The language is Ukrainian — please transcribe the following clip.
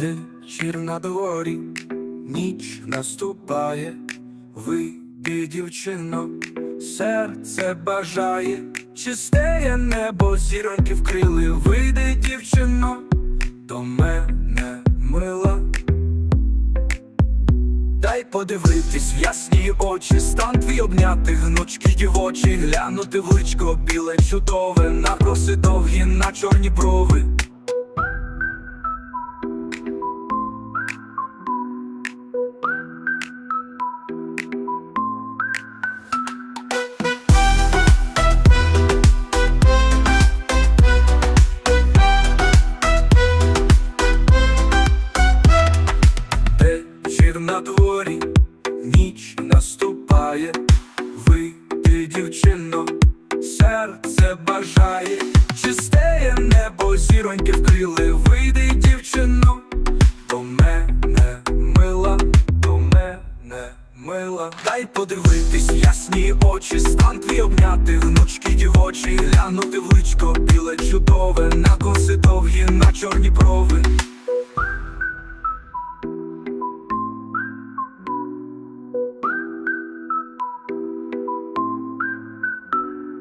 Вечір на дворі, ніч наступає, вийди, дівчино, серце бажає, чистеє небо, зіроньки вкрили, вийди, дівчино, до мене мила. Дай подивитись в ясні очі, стан твій обняти, гнучки дівочі, глянути в личко біле, чудове, на коси довгі, на чорні брови. Ніч наступає, вийди, дівчино, серце бажає, чистеє небо, зіроньки вкрили, вийди, дівчино, до мене мила, до мене мила. Дай подивитись ясні очі, стан твій обняти, гнучки дівочі, глянути в личко, біле чудове,